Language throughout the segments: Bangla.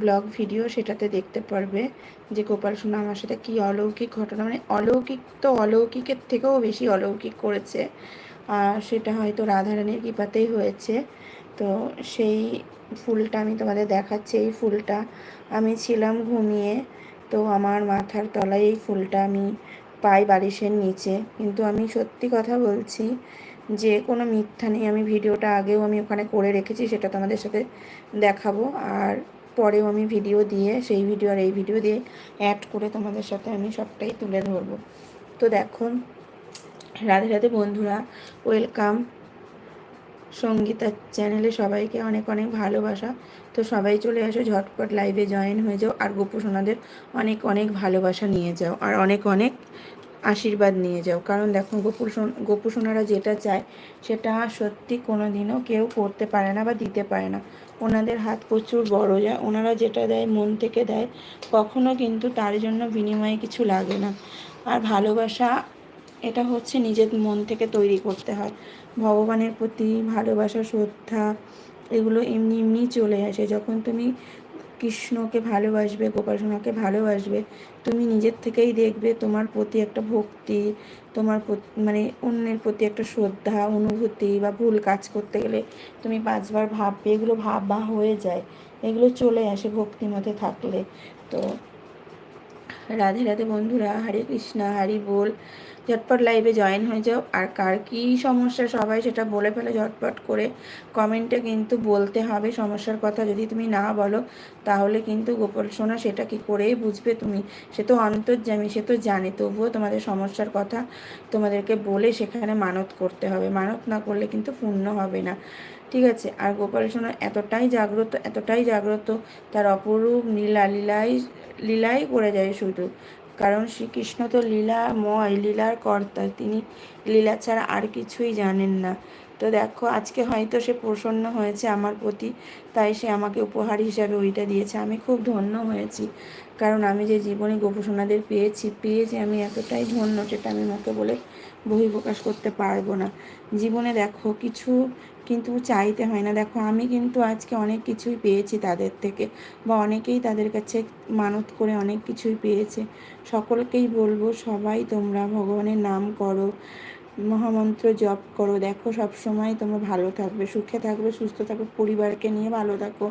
ব্লগ ভিডিও সেটাতে দেখতে পারবে যে গোপাল সোনা আমার সাথে কী অলৌকিক ঘটনা মানে অলৌকিক তো অলৌকিকের থেকেও বেশি অলৌকিক করেছে। আর সেটা হয়তো রাধারানীর কৃপাতেই হয়েছে। তো সেই ফুলটা আমি তোমাদের দেখাচ্ছি, এই ফুলটা আমি ছিলাম ঘুমিয়ে। তো আমার মাথার তলায় এই ফুলটা আমি পাই বালিশের নিচে। কিন্তু আমি সত্যি কথা বলছি, যে কোনো মিথ্যা নেই। আমি ভিডিওটা আগেও আমি ওখানে করে রেখেছি, সেটা তোমাদের সাথে দেখাবো। আর পরেও আমি ভিডিও দিয়ে, সেই ভিডিও আর এই ভিডিও দিয়ে অ্যাড করে তোমাদের সাথে আমি সবটাই তুলে ধরবো। তো দেখো, রাধে রাধে বন্ধুরা ওয়েলকাম সঙ্গীতার চ্যানেলে সবাইকে অনেক অনেক ভালোবাসা। তো সবাই চলে আসো, ঝটপট লাইভে জয়েন হয়ে যাও আর গোপুসোনাদের অনেক অনেক ভালোবাসা নিয়ে যাও আর অনেক অনেক আশীর্বাদ নিয়ে যাও। কারণ দেখো গোপুর গোপুসোনারা যেটা চায়, সেটা সত্যি কোনো দিনও কেউ করতে পারে না বা দিতে পারে না। ওনাদের হাত প্রচুর বড়। যায় ওনারা যেটা দেয়, মন থেকে দেয়, কখনো কিন্তু তার জন্য বিনিময়ে কিছু লাগে না। আর ভালোবাসা, এটা হচ্ছে নিজের মন থেকে তৈরি করতে হয়। ভগবানের প্রতি ভালোবাসা, শ্রদ্ধা, এগুলো এমনি এমনি চলে আসে। যখন তুমি কৃষ্ণকে ভালোবাসবে, গোপাল সোনাকে ভালোবাসবে, তুমি নিজের থেকেই দেখবে তোমার প্রতি একটা ভক্তি, তোমার মানে অন্যের প্রতি একটা শ্রদ্ধা, অনুভূতি বা ভুল কাজ করতে গেলে তুমি পাঁচবার ভাববে, এগুলো ভাববা হয়ে যায়। এগুলো চলে আসে ভক্তির মধ্যে থাকলে। তো রাধে রাধে বন্ধুরা, হরে কৃষ্ণা, হরি বল। ঝটপট লাইভে জয়েন হয়ে যাও। আর কার কী সমস্যা সবাই সেটা বলে ফেলে, ঝটপট করে কমেন্টে কিন্তু বলতে হবে সমস্যার কথা। যদি তুমি না বলো, তাহলে কিন্তু গোপাল সোনা সেটা কি করেই বুঝবে তুমি? সে তো অন্তর্জামী সে তো জানে। তবুও তোমাদের সমস্যার কথা তোমাদেরকে বলে সেখানে মানত করতে হবে। মানত না করলে কিন্তু পূর্ণ হবে না। ঠিক আছে? আর গোপাল সোনা এতটাই জাগ্রত এতটাই জাগ্রত, তার অপরূপ নীলা লীলাই লীলাই করে যায় শুধু। কারণ শ্রীকৃষ্ণ তো লীলাময় লীলার কর্তা। তিনি লীলা ছাড়া আর কিছুই জানেন না। তো দেখো, আজকে হয়তো সে প্রসন্ন হয়েছে আমার প্রতি, তাই সে আমাকে উপহার হিসাবে ওইটা দিয়েছে। আমি খুব ধন্য হয়েছি, কারণ আমি যে জীবনে গোপসোনাদের পেয়েছি পেয়েছি আমি এতটাই ধন্য সেটা আমি মুখে বলে বহিঃপ্রকাশ করতে পারব না। জীবনে দেখো, কিছু কিন্তু চাইতে হয় না। দেখো, আমি কিন্তু আজকে অনেক কিছুই পেয়েছি তাদের থেকে বা অনেকেই তাদের কাছে মানত করে অনেক কিছুই পেয়েছে। সকলকেই বলব, সবাই তোমরা ভগবানের নাম করো, মহামন্ত্র জপ করো। দেখো সব সময় তোমরা ভালো থাকবে, সুখে থাকবে, সুস্থ থাকবে, পরিবারকে নিয়ে ভালো থাকো।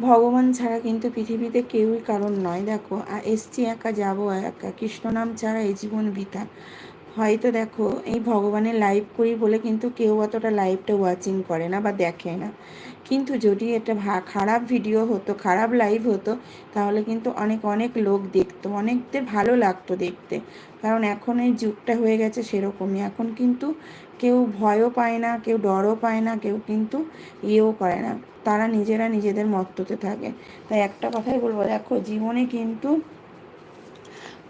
ভগবান ছাড়া কিন্তু পৃথিবীতে কেউই কারণ নয়। দেখো এসছি একা, যাব একা। কৃষ্ণ নাম ছাড়া এই জীবন বৃথা। হয়তো দেখো, এই ভগবানের লাইভ করি বলে কিন্তু কেউ অতটা লাইভটা ওয়াচিং করে না বা দেখে না। কিন্তু যদি এটা ভা, খারাপ ভিডিও হতো, খারাপ লাইভ হতো, তাহলে কিন্তু অনেক অনেক লোক দেখতো, অনেকদের ভালো লাগতো দেখতে। কারণ এখন এই যুগটা হয়ে গেছে সেরকমই। এখন কিন্তু কেউ ভয়ও পায় না, কেউ ডরও পায় না, কেউ কিন্তু ইয়েও করে না। তারা নিজেরা নিজেদের মত্ততে থাকে। তাই একটা কথাই বলব, দেখো জীবনে কিন্তু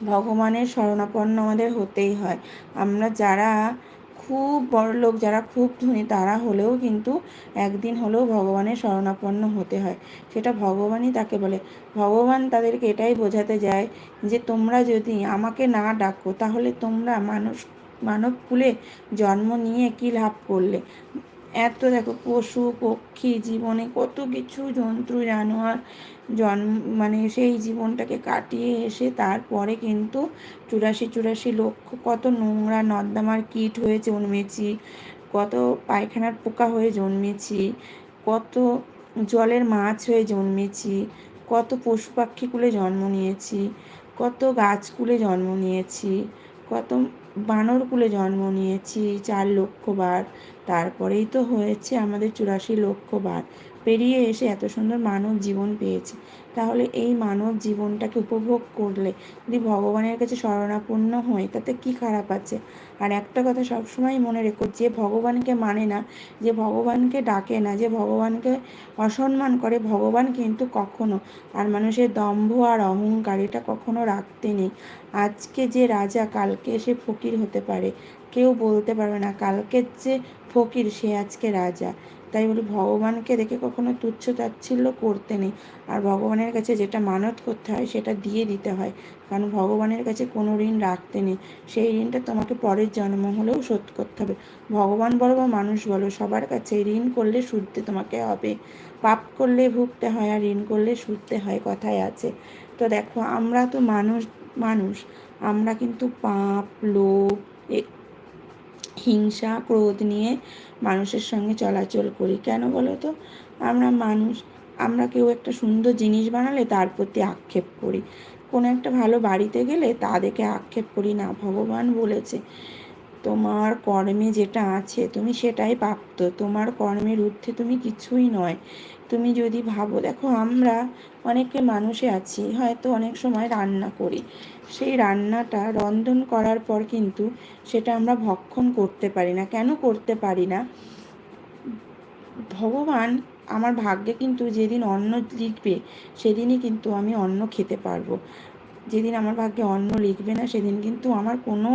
ভগবানের শরণাপন্ন আমাদের হতেই হয়। আমরা যারা খুব বড় লোক যারা খুব ধনী, তারা হলেও কিন্তু একদিন হলেও ভগবানের শরণাপন্ন হতে হয়। সেটা ভগবানই তাকে বলে। ভগবান তাদেরকে এটাই বোঝাতে যায় যে তোমরা যদি আমাকে না ডাকো, তাহলে তোমরা মানুষ, মানব কুলে জন্ম নিয়ে কী লাভ করলে? এত দেখো পশু, পক্ষী জীবনে কত কিছু জন্তু, জানোয়ার জন্ম মানে সেই জীবনটাকে কাটিয়ে এসে তারপরে কিন্তু চুরাশি চুরাশি লক্ষ কত নোংরা নর্দমার কীট হয়ে জন্মেছি, কত পায়খানার পোকা হয়ে জন্মেছি, কত জলের মাছ হয়ে জন্মেছি, কত পশু পাখিকুলে জন্ম নিয়েছি, কত গাছকুলে জন্ম নিয়েছি, কত বানরকুলে জন্ম নিয়েছি চার লক্ষ বার। তারপরেই তো হয়েছে আমাদের চুরাশি লক্ষ বার। পেরিয়ে এসে এত সুন্দর মানব জীবন পেয়েছে। তাহলে এই মানব জীবনটাকে উপভোগ করলে যদি ভগবানের কাছে শরণাপন্ন হয় তাতে কি খারাপ আছে? আর একটা কথা সবসময় মনে রেখো, যে ভগবানকে মানে না, যে ভগবানকে ডাকে না, যে ভগবানকে অসম্মান করে, ভগবান কিন্তু কখনো, আর মানুষের দম্ভ আর অহংকার এটা কখনো রাখতে নেই। আজকে যে রাজা, কালকে সে ফকির হতে পারে। কেউ বলতে পারবে না, কালকের যে ফকির সে আজকে রাজা। তাই বলি, ভগবানকে দেখে কখনো তুচ্ছ তাচ্ছিল্য করতে নেই। আর ভগবানের কাছে যেটা মানত করতে হয়, সেটা দিয়ে দিতে হয়। কারণ ভগবানের কাছে কোনো ঋণ রাখতে নেই। সেই ঋণটা তোমাকে পরের জন্ম হলেও শোধ করতে হবে। ভগবান বলো বা মানুষ বলো, সবার কাছে ঋণ করলে শুধতে তোমাকে হবে। পাপ করলে ভুগতে হয় আর ঋণ করলে শুধতে হয় কথায় আছে। তো দেখো, আমরা তো মানুষ মানুষ। আমরা কিন্তু পাপ, লোভ হিংসা, ক্রোধ নিয়ে মানুষের সঙ্গে চলাচল করি। কেন বলো তো? আমরা মানুষ, আমরা কেউ একটা সুন্দর জিনিস বানালে তার প্রতি আক্ষেপ করি। কোনো একটা ভালো বাড়িতে গেলে তা দেখে আক্ষেপ করি না, ভগবান বলেছে, তোমার কর্মে যেটা আছে তুমি সেটাই প্রাপ্ত, তোমার কর্মের ঊর্ধ্বে তুমি কিছুই নয়। তুমি যদি ভাবো, দেখো আমরা অনেকে মানুষে আছি, হয়তো অনেক সময় রান্না করি। সেই রান্নাটা রন্ধন করার পর কিন্তু সেটা আমরা ভক্ষণ করতে পারি না। কেন করতে পারি না? ভগবান আমার ভাগ্যে কিন্তু যেদিন অন্ন লিখবে, সেদিনই কিন্তু আমি অন্ন খেতে পারব। যেদিন আমার ভাগ্যে অন্ন লিখবে না, সেদিন কিন্তু আমার কোনো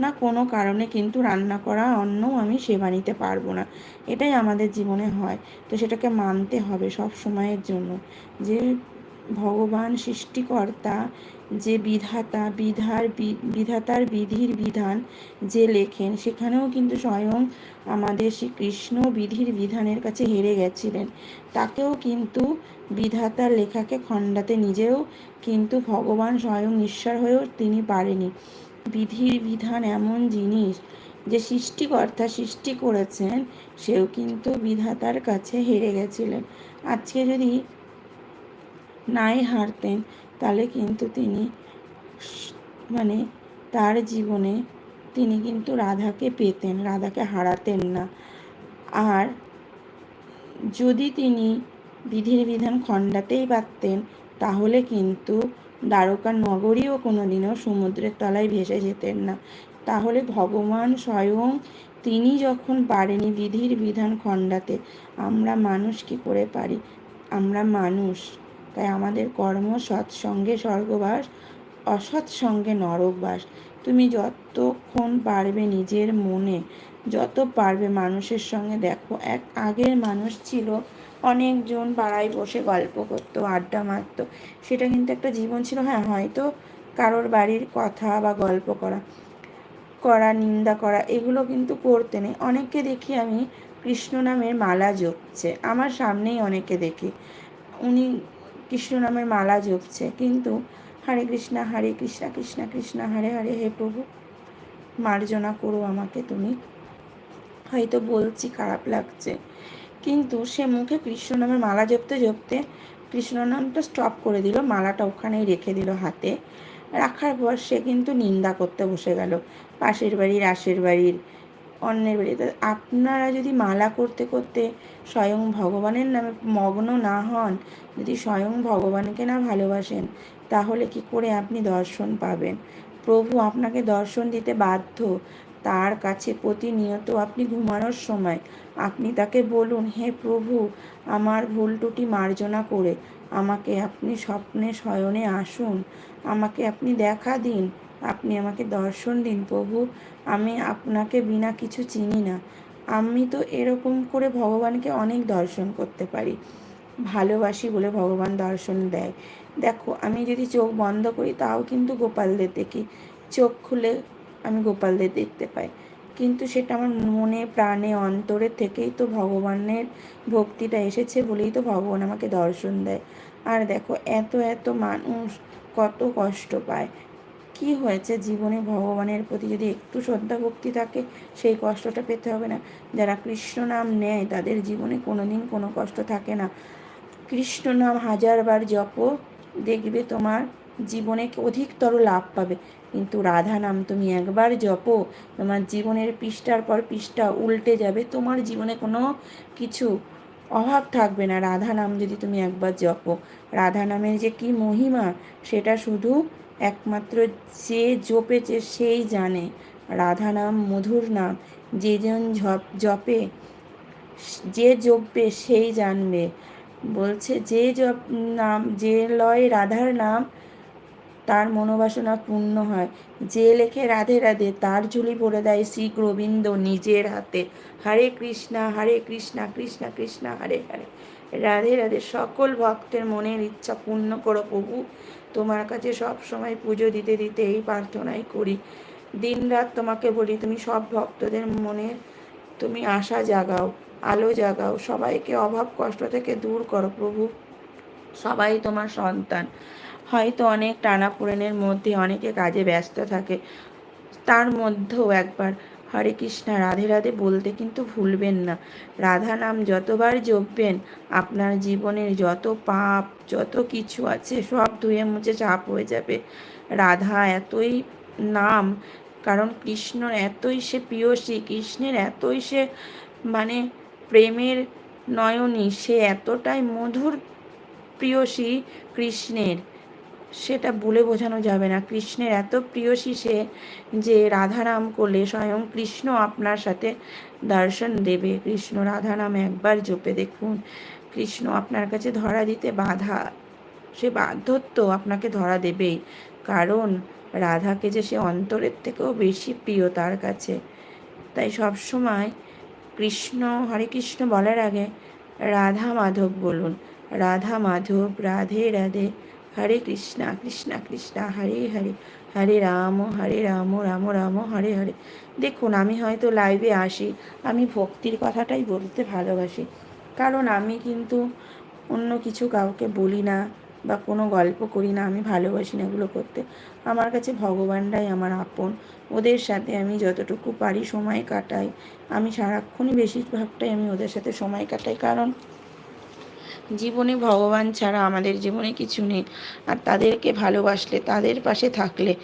না কোনো কারণে কিন্তু রান্না করা অন্ন আমি সেবা নিতে পারব না। এটাই আমাদের জীবনে হয়। তো সেটাকে মানতে হবে সব সময়ের জন্য। যে ভগবান সৃষ্টিকর্তা যে বিধাতা, বিধার বিধাতার বিধির বিধান যে লেখেন, সেখানেও কিন্তু স্বয়ং আমাদের শ্রীকৃষ্ণ বিধির বিধানের কাছে হেরে গেছিলেন। তাকেও কিন্তু বিধাতার লেখাকে খণ্ডাতে নিজেও কিন্তু ভগবান স্বয়ং ঈশ্বর হয়েও তিনি পারেনি। বিধির বিধান এমন জিনিস যে সৃষ্টিকর্তা সৃষ্টি করেছেন, সেও কিন্তু বিধাতার কাছে হেরে গেছিলেন। আজকে যদি নাই হারতেন। তাহলে কিন্তু তিনি মানে তার জীবনে তিনি কিন্তু রাধাকে পেতেন, রাধাকে হারাতেন না। আর যদি তিনি বিধির বিধান খণ্ডাতেই পারতেন, তাহলে কিন্তু দ্বারকা নগরীও কোনোদিনও সমুদ্রের তলায় ভেসে যেতেন না। তাহলে ভগবান স্বয়ং তিনি যখন পারেনি বিধির বিধান খণ্ডাতে, আমরা মানুষ কি করে পারি? আমরা মানুষ। তাই আমাদের কর্ম সৎসঙ্গে স্বর্গবাস, অসৎসঙ্গে নরকবাস। তুমি যতক্ষণ পারবে নিজের মনে, যত পারবে মানুষের সঙ্গে দেখো। এক আগের মানুষ ছিল, অনেকজন পাড়ায় বসে গল্প করতো, আড্ডা মারত। সেটা কিন্তু একটা জীবন ছিল হ্যাঁ হয়তো কারোর বাড়ির কথা বা গল্প করা করা, নিন্দা করা, এগুলো কিন্তু করতে নেই। অনেককে দেখি আমি কৃষ্ণ নামের মালা জপছে। আমার সামনেই অনেকে দেখি। উনি কৃষ্ণ নামের মালা জপছে কিন্তু হরে কৃষ্ণা হরে কৃষ্ণা কৃষ্ণা কৃষ্ণা, হরে হরে হে প্রভু, মার্জনা করো আমাকে তুমি। হয়তো বলছি, খারাপ লাগছে। কিন্তু সে মুখে কৃষ্ণ নামের মালা জপতে জপতে কৃষ্ণ নামটা স্টপ করে দিল, মালাটা ওখানেই রেখে দিল হাতে। রাখার পর সে কিন্তু নিন্দা করতে বসে গেল। পাশের বাড়ির, আশের বাড়ির অন্যের বাড়িতে। আপনারা যদি মালা করতে করতে স্বয়ং ভগবানের নামে মগ্ন না হন, যদি স্বয়ং ভগবানকে না ভালোবাসেন, তাহলে কি করে আপনি দর্শন পাবেন? প্রভু আপনাকে দর্শন দিতে বাধ্য। তার কাছে প্রতিনিয়ত আপনি ঘুমানোর সময়। আপনি তাকে বলুন, হে প্রভু, আমার ভুল টুটি মার্জনা করে আমাকে আপনি স্বপ্নে শয়নে আসুন। আমাকে আপনি দেখা দিন। আপনি আমাকে দর্শন দিন, প্রভু। আমি আপনাকে বিনা কিছু চিনি না। আমি তো এরকম করে ভগবানকে অনেক দর্শন করতে পারি। ভালোবাসি বলে ভগবান দর্শন দেয়। দেখো, আমি যদি চোখ বন্ধ করি, তাও কিন্তু গোপালদের দেখি। চোখ খুলে আমি গোপালদের দেখতে পাই। কিন্তু সেটা আমার মনে, প্রাণে, অন্তরে থেকেই তো ভগবানের ভক্তিটা এসেছে বলেই তো ভগবান আমাকে দর্শন দেয়। আর দেখো, এত এত মানুষ কত কষ্ট পায়। কি হয়েছে? জীবনে ভগবানের প্রতি যদি একটু শ্রদ্ধা ভক্তি থাকে, সেই কষ্টটা পেতে হবে না। যারা কৃষ্ণ নাম নেয়, তাদের জীবনে কোনো দিন কোনো কষ্ট থাকে না। কৃষ্ণ নাম হাজারবার জপ দেখবে তোমার জীবনে অধিকতর লাভ পাবে। কিন্তু রাধা নাম তুমি একবার জপো তোমার জীবনের পৃষ্ঠার পর পৃষ্ঠা উল্টে যাবে। তোমার জীবনে কোনো কিছু অভাব থাকবে না। রাধা নাম যদি তুমি একবার জপো রাধা নামের যে কি মহিমা, সেটা শুধু একমাত্র যে জপেছে সেই জানে। রাধা নাম, মধুর নাম, যে জন জপে, যে জপবে সেই জানবে। বলছে, যে জপ নাম, যে লয় রাধার নাম, তার মনোবাসনা পূর্ণ হয়। যে লেখে, রাধে রাধে তার ঝুলি পড়ে দেয় শ্রী গোবিন্দ নিজের হাতে। হরে কৃষ্ণা হরে কৃষ্ণা কৃষ্ণা কৃষ্ণা, হরে হরে রাধে রাধে সকল ভক্তের মনের ইচ্ছা পূর্ণ করো প্রভু। তোমার কাছে সব সময় পুজো দিতে দিতে এই প্রার্থনাই করি। দিন রাত তোমাকে বলি, তুমি সব ভক্তদের মনে তুমি আশা জাগাও, আলো জাগাও, সবাইকে অভাব কষ্ট থেকে দূর করো প্রভু। সবাই তোমার সন্তান। হয়তো অনেক টানাপোড়েনের মধ্যে অনেকে কাজে ব্যস্ত থাকে, তার মধ্যেও একবার হরে কৃষ্ণা, রাধে রাধে বলতে কিন্তু ভুলবেন না। রাধা নাম যতবার জপবেন, আপনার জীবনের যত পাপ, যত কিছু আছে, সব ধুয়ে মুছে চাপ হয়ে যাবে। রাধা এতই নাম, কারণ কৃষ্ণ এতই সে প্রিয়সী কৃষ্ণের এতই সে মানে প্রেমের নয়নী, সে এতটাই মধুর প্রিয়সী কৃষ্ণের সেটা বলে বোঝানো যাবে না। কৃষ্ণের এত প্রিয় শিষে যে রাধারাম করলে স্বয়ং কৃষ্ণ আপনার সাথে দর্শন দেবে। কৃষ্ণ রাধারাম একবার জপে দেখুন। কৃষ্ণ আপনার কাছে ধরা দিতে বাধা, সে বাধ্যত্ব আপনাকে ধরা দেবেই। কারণ রাধাকে যে সে অন্তরের থেকেও বেশি প্রিয় তার কাছে। তাই সব সময় কৃষ্ণ, হরে কৃষ্ণ বলার আগে রাধা মাধব বলুন। রাধা মাধব, রাধে রাধে। হরে কৃষ্ণা কৃষ্ণা কৃষ্ণা, হরে হরে হরে রাম হরে রাম রাম রাম, হরে হরে। দেখুন, আমি হয়তো লাইভে আসি, আমি ভক্তির কথাটাই বলতে ভালোবাসি। কারণ আমি কিন্তু অন্য কিছু কাউকে বলি না বা কোনো গল্প করি না, আমি ভালোবাসি না এগুলো করতে। আমার কাছে ভগবানরাই আমার আপন। ওদের সাথে আমি যতটুকু পারি সময় কাটাই। আমি সারাক্ষণই বেশিরভাগটাই আমি ওদের সাথে সময় কাটাই। কারণ জীবনে ভগবান ছাড়া আমাদের জীবনে কিছু নেই। আর তাদেরকে ভালোবাসলে, তাদের পাশে থাকলে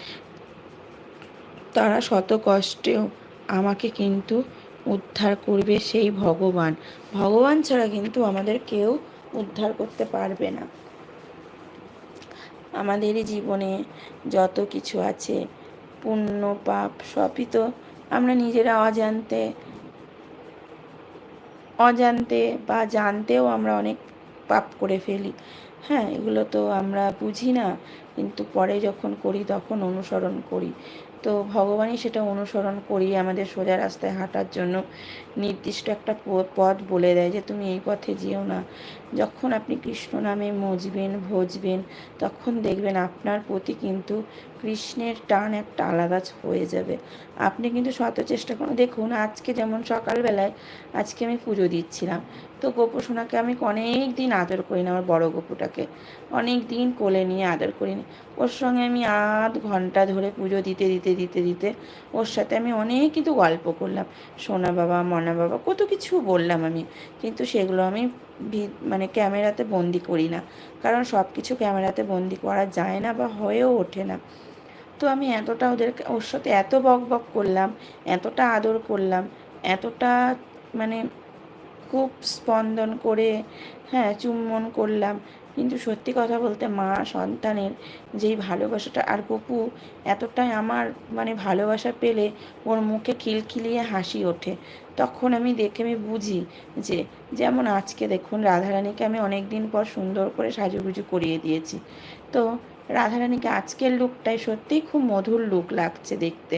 তারা শত কষ্টেও আমাকে কিন্তু উদ্ধার করবে সেই ভগবান। ভগবান ছাড়া কিন্তু আমাদের কেউ উদ্ধার করতে পারবে না। আমাদের জীবনে যত কিছু আছে, পুণ্য, পাপ, সবই তো আমরা নিজেরা অজান্তে অজান্তে বা জানতেও আমরা অনেক পাপ করে ফেলি। হ্যাঁ এগুলো তো আমরা বুঝি না, কিন্তু পরে যখন করি তখন অনুসরণ করি। তো ভগবানই সেটা অনুসরণ করি আমাদের সোজা রাস্তায় হাঁটার জন্য নির্দিষ্ট একটা পথ বলে দেয় যে, তুমি এই পথে যেও না। যখন আপনি কৃষ্ণ নামে মজবেন, ভজবেন, তখন দেখবেন আপনার প্রতি কিন্তু কৃষ্ণের টান একটা আলাদা হয়ে যাবে। আপনি কিন্তু শত চেষ্টা করুন। দেখুন, আজকে যেমন সকালবেলায় আজকে আমি পুজো দিচ্ছিলাম। তো গোপু সোনাকে আমি অনেক দিন আদর করি না আমার বড় গোপুটাকে। অনেক দিন কোলে নিয়ে আদর করি করিনি। ওর সঙ্গে আমি আধ ঘণ্টা ধরে পুজো দিতে দিতে দিতে দিতে ওর সাথে আমি অনেক কিন্তু গল্প করলাম। সোনা বাবা, মনা বাবা, কত কিছু বললাম আমি। কিন্তু সেগুলো আমি মানে ক্যামেরাতে বন্দি করি না। কারণ সব কিছু ক্যামেরাতে বন্দি করা যায় না বা হয়েও ওঠে না। তো আমি এতটা ওদের ওর সাথে এত বক বক করলাম, এতটা আদর করলাম, এতটা মানে খুব স্পন্দন করে হ্যাঁ চুম্বন করলাম। কিন্তু সত্যি কথা বলতে মা সন্তানের যেই ভালোবাসাটা, আর গপু এতটাই আমার মানে ভালোবাসা পেলে ওর মুখে খিলখিলিয়ে হাসি ওঠে। তখন আমি দেখে আমি বুঝি যে, যেমন আজকে দেখুন রাধারানীকে আমি অনেক দিন পর সুন্দর করে সাজুগুজু করিয়ে দিয়েছি। তো রাধারানীকে আজকের লুকটাই সত্যিই খুব মধুর লুক লাগছে দেখতে।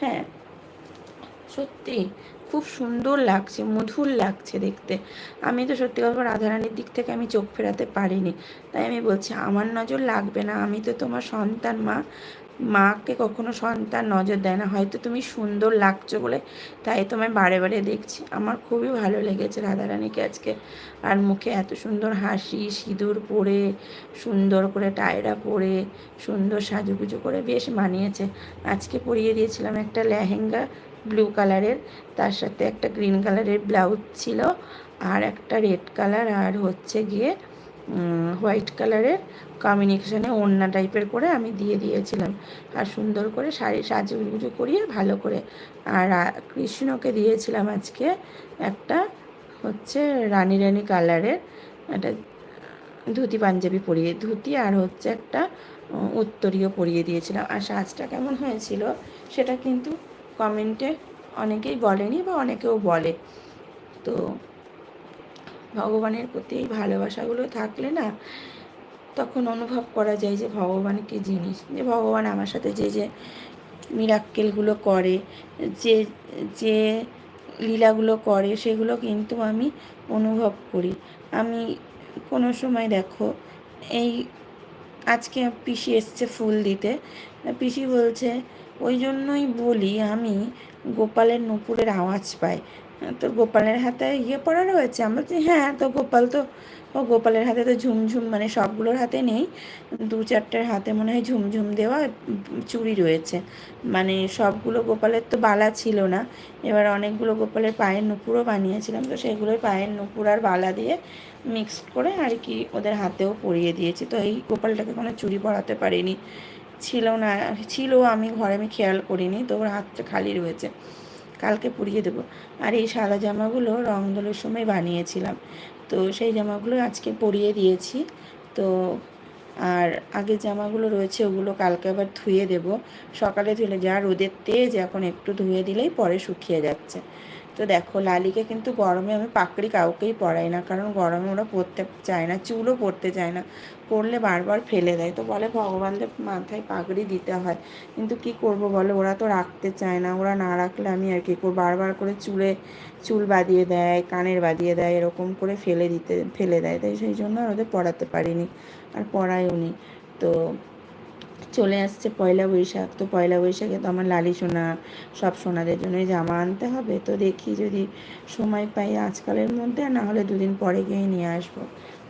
হ্যাঁ সত্যি খুব সুন্দর লাগছে, মধুর লাগছে দেখতে। আমি তো সত্যি কথা রাধারানীর দিক থেকে আমি চোখ ফেরাতে পারিনি। তাই আমি বলছি, আমার নজর লাগবে না, আমি তো তোমার সন্তান মা। মাকে কখনো সন্তান নজর দেয় না। হয়তো তুমি সুন্দর লাগছো বলে তাই তোমায় বারে বারে দেখছি। আমার খুবই ভালো লেগেছে রাধারানীকে আজকে। আর মুখে এত সুন্দর হাসি, সিঁদুর পরে, সুন্দর করে টায়রা পরে, সুন্দর সাজুগুজু করে বেশ মানিয়েছে। আজকে পরিয়ে দিয়েছিলাম একটা লেহেঙ্গা ব্লু কালারের, তার সাথে একটা গ্রিন কালারের ব্লাউজ ছিল আর একটা রেড কালার আর হচ্ছে গিয়ে হোয়াইট কালারের কম্বিনেশনে ওড়না টাইপের করে আমি দিয়ে দিয়েছিলাম। আর সুন্দর করে শাড়ি সাজুগুজু করিয়ে ভালো করে। আর কৃষ্ণকে দিয়েছিলাম আজকে একটা হচ্ছে রানী রানী কালারের একটা ধুতি পাঞ্জাবি পরিয়ে, ধুতি আর হচ্ছে একটা উত্তরীয় পরিয়ে দিয়েছিলাম। আর সাজটা কেমন হয়েছিল সেটা কিন্তু কমেন্টে অনেকেই বলেনি বা অনেকেও বলে। তো ভগবানের প্রতি এই ভালোবাসাগুলো থাকলে না তখন অনুভব করা যায় যে ভগবান কী জিনিস। যে ভগবান আমার সাথে যে যে মিরাক্কেলগুলো করে, যে যে লীলাগুলো করে, সেগুলো কিন্তু আমি অনুভব করি। আমি কোনো সময় দেখো, এই আজকে পিসি এসছে ফুল দিতে। পিসি বলছে, ওই জন্যই বলি আমি গোপালের নুপুরের আওয়াজ পাই। তো গোপালের হাতে ইয়ে পড়া রয়েছে? আমরা বলছি হ্যাঁ তো গোপাল তো, ও গোপালের হাতে তো ঝুমঝুম মানে সবগুলোর হাতে নেই। দু চারটের হাতে মনে হয় ঝুমঝুম দেওয়া, চুড়ি রয়েছে। মানে সবগুলো গোপালের তো বালা ছিল না। এবার অনেকগুলো গোপালের পায়ের নুপুরও বানিয়েছিলাম, তো সেগুলোই পায়ের নুপুর আর বালা দিয়ে মিক্সড করে আর কি ওদের হাতেও পরিয়ে দিয়েছি। তো এই গোপালটাকে কোনো চুড়ি পরাতে পারিনি। ছিল না, ছিল আমি ঘরে আমি খেয়াল করিনি, তো ওর হাতটা খালি রয়েছে। কালকে পুড়িয়ে দেবো। আর এই সাদা জামাগুলো রং দোলের সময় বানিয়েছিলাম। তো সেই জামাগুলো আজকে পরিয়ে দিয়েছি। তো আর আগে জামাগুলো রয়েছে, ওগুলো কালকে আবার ধুয়ে দেব। সকালে ধুলে যা রোদের তেজ, এখন একটু ধুয়ে দিলেই পরে শুকিয়ে যাচ্ছে। তো দেখো, লালিকে কিন্তু গরমে আমি পাকড়ি কাউকেই পরাই না, কারণ গরমে ওরা পরতে চায় না, চুলও পরতে চায় না, পরলে বারবার ফেলে দেয়। তো বলে ভগবানদের মাথায় পাগড়ি দিতে হয়, কিন্তু কি করব বলে? ওরা তো রাখতে চায় না, ওরা না রাখলে আমি আর কি করব? বারবার করে চুলে চুল বাঁধিয়ে দেয়, কানের বাঁধিয়ে দেয়, এরকম করে ফেলে দিতে, ফেলে দেয়। তাই সেই জন্য আর ওদের পড়াতে পারিনি, আর পড়ায়ও নি। তো চলে আসছে পয়লা বৈশাখ। তো পয়লা বৈশাখে তো আমার লালি সোনা সব সোনাদের জন্যই জামা আনতে হবে। তো দেখি যদি সময় পাই আজকালের মধ্যে, আর না হলে দুদিন পরে গিয়ে নিয়ে আসব।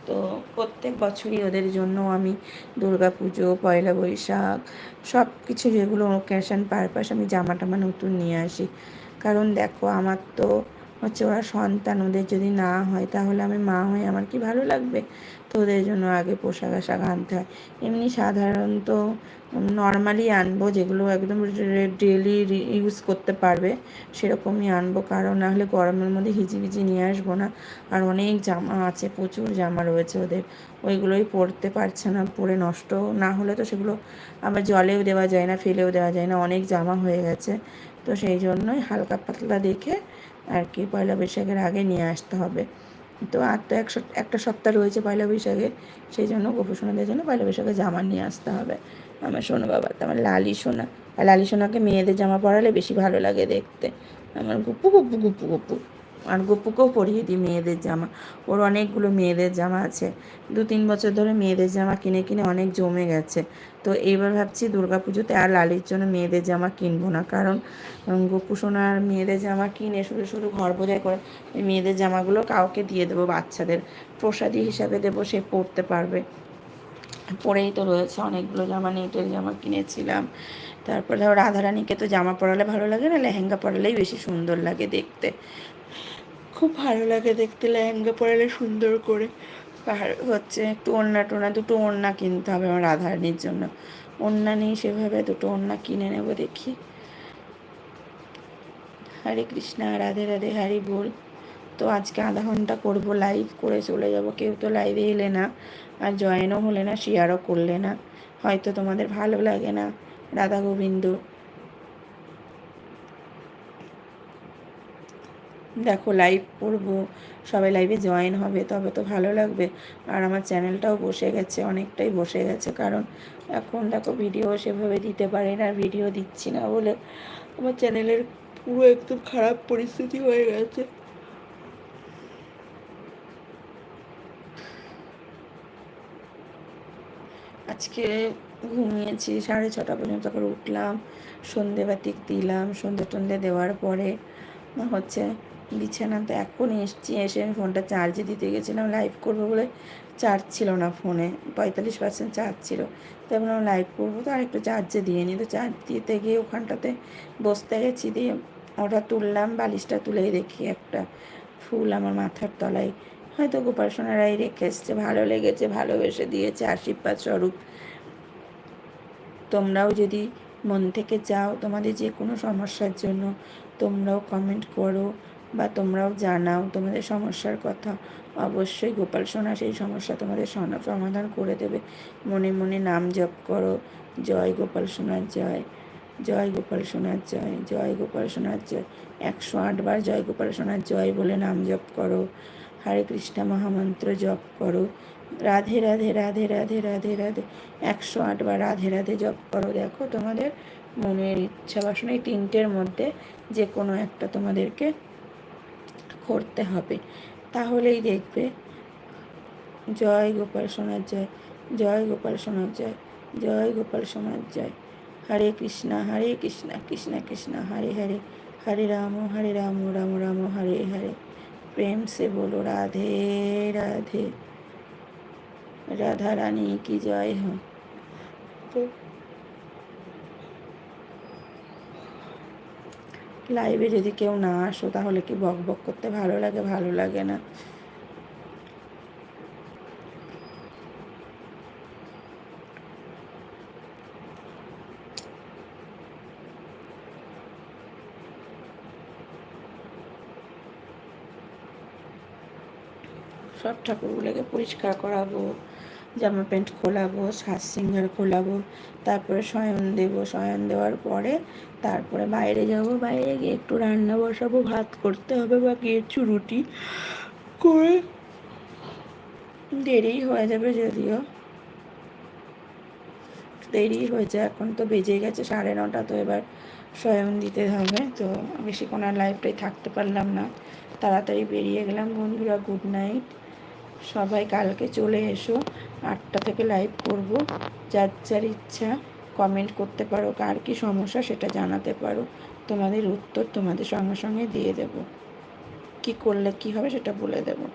তো প্রত্যেক বছরই ওদের জন্য আমি দুর্গা পুজো, পয়লা বৈশাখ, সব কিছু যেগুলো ওকেশন পারপাস আমি জামা টামা নতুন নিয়ে আসি। কারণ দেখো, আমার তো হচ্ছে ওরা সন্তান, ওদের যদি না হয় তাহলে আমি মা হয়ে আমার কি ভালো লাগবে? তো ওদের জন্য আগে পোশাক আশাক আনতে হয়। এমনি সাধারণত নর্মালি আনব যেগুলো একদম ডেলি ইউজ করতে পারবে, সেরকমই আনব। কারণ না হলে গরমের মধ্যে হিজিবিজি নিয়ে আসব না। আর অনেক জামা আছে, প্রচুর জামা রয়েছে ওদের। ওইগুলোই পরতে পারছে না, পরে নষ্ট না হলে তো সেগুলো আবার জলেও দেওয়া যায় না, ফেলেও দেওয়া যায় না, অনেক জামা হয়ে গেছে। তো সেই জন্যই হালকা পাতলা দেখে আর কি, পয়লা বৈশাখের আগে নিয়ে আসতে হবে। তো আর তো একটা সপ্তাহ রয়েছে পয়লা বৈশাখে, সেই জন্য গোপুসোনাদের জন্য পয়লা বৈশাখে জামা নিয়ে আসতে হবে। আমার সোনা বাবা, আমার লালি সোনা। আর লালি সোনাকে মেয়েদের জামা পরালে বেশি ভালো লাগে দেখতে। আমার গুপু গুপু গুপু গুপু। আর গপুকেও পরিয়ে দিই মেয়েদের জামা। ওর অনেকগুলো মেয়েদের জামা আছে। দু তিন বছর ধরে মেয়েদের জামা কিনে কিনে অনেক জমে গেছে। তো এইবার ভাবছি পুজোতে আর লালির জন্য মেয়েদের জামা কিনবো না। কারণ গপু সোনার মেয়েদের জামা কিনে শুধু শুধু ঘর বোঝাই করে মেয়েদের জামাগুলো কাউকে দিয়ে দেবো, বাচ্চাদের প্রসাদী হিসাবে দেবো, সে পরতে পারবে। পরেই তো রয়েছে অনেকগুলো জামা, নেটের জামা কিনেছিলাম। তারপর ধরো রাধারানীকে তো জামা পরালে ভালো লাগে না, লেহেঙ্গা পরালেই বেশি সুন্দর লাগে দেখতে। খুব ভালো লাগে দেখতে, লেহেঙ্গা পরালে সুন্দর করে। আর হচ্ছে একটু ওড়না টোনা দুটো ওড়না কিনতে হবে আমার রাধারানীর জন্য। ওড়না নেই সেভাবে দুটো ওড়না কিনে নেব দেখি। হরে কৃষ্ণা, রাধে রাধে, হরি বল। তো আজকে আধা ঘণ্টা করব লাইভ করে চলে যাব। কেউ তো লাইভে এলে না, আর জয়েনও হলে না শেয়ারও করলে না। হয়তো তোমাদের ভালো লাগে না, রাধা গোবিন্দ। দেখো লাইভ করব, সবাই লাইভে জয়েন হবে, তবে তো ভালো লাগবে। আর আমার চ্যানেলটাও বসে গেছে, অনেকটাই বসে গেছে, কারণ এখন দেখো ভিডিও সেভাবে দিতে পারি না ভিডিও দিচ্ছি না বলে আমার চ্যানেলের পুরো একদম খারাপ পরিস্থিতি হয়ে গেছে। আজকে ঘুমিয়েছি, সাড়ে ছটা পর্যন্ত করে উঠলাম, সন্ধে বাতিক দিলাম সন্ধে টন্ধে দেওয়ার পরে হচ্ছে বিছানাতে এখন এসছি, এসে আমি ফোনটা চার্জে দিতে গেছিলাম লাইভ করব বলে চার্জ ছিল না ফোনে পঁয়তাল্লিশ পার্সেন্ট চার্জ ছিল। তাই বললাম লাইভ করব তো আর একটু চার্জে দিয়ে নিই তো চার্জ দিতে গিয়ে ওখানটাতে বসতে গেছি, দিয়ে ওটা তুললাম, বালিশটা তুলেই দেখি একটা ফুল আমার মাথার তলায়। হয়তো গোপাল সোনারাই রেখে এসছে, ভালো লেগেছে, ভালোবেসে দিয়েছে, আশীর্বাদ স্বরূপ। তোমরাও যদি মন থেকে চাও তোমাদের যে কোনো সমস্যার জন্য তোমরাও কমেন্ট করো। বা তোমরাও জানাও তোমাদের সমস্যার কথা। অবশ্যই গোপাল সোনা সেই সমস্যা তোমাদের সমাধান করে দেবে। মনে মনে নাম জপ করো, জয় গোপাল সোনার জয় জয় গোপাল সোনার জয় জয় গোপাল সোনার জয়। একশো আটবার জয় গোপাল সোনার জয় বলে নাম জপ করো। হরে কৃষ্ণ মহামন্ত্র জপ করো। রাধে রাধে রাধে রাধে রাধে রাধে। একশো আটবার রাধে রাধে জপ করো। দেখো তোমাদের মনের ইচ্ছা বাসনা এই তিনটের মধ্যে যে কোনো একটা তোমাদেরকে করতে হবে। তাহলেই দেখবে, জয় গোপাল সোনার জয় জয় গোপাল সোনার জয় জয় গোপাল সোনার জয়। হরে কৃষ্ণ হরে কৃষ্ণ কৃষ্ণ কৃষ্ণ, হরে হরে হরে রাম হরে রাম রাম রাম, হরে হরে। প্রেম সে বলো, রাধে রাধে। রাধা রানী কি জয় হো তো লাইভে যদি কেউ না আসো, তাহলে কি বক বক করতে ভালো লাগে? ভালো লাগে না। সব ঠাকুরগুলোকে পরিষ্কার করাবো। জামা প্যান্ট খোলাবো, সাজ সিঙ্গার খোলাবো, তারপরে শয়ন দেবো। শয়ন দেওয়ার পরে তারপরে বাইরে যাব। বাইরে গিয়ে একটু রান্না বসাবো, ভাত করতে হবে বা কিছু রুটি। করে দেরি হয়ে যাবে যদিও। দেরি হয়েছে এখন তো বেজে গেছে সাড়ে নটা, তো এবার শয়ন দিতে হবে। তো বেশিক্ষণ আর লাইফটাই থাকতে পারলাম না। তাড়াতাড়ি বেরিয়ে গেলাম বন্ধুরা গুড নাইট সবাই কালকে চলে এসো। আটটা থেকে লাইভ করব। যার যার ইচ্ছা কমেন্ট করতে পারো, কার কী সমস্যা সেটা জানাতে পারো। তোমাদের উত্তর তোমাদের সঙ্গে সঙ্গে দিয়ে দেব। কি করলে কি হবে সেটা বলে দেবো।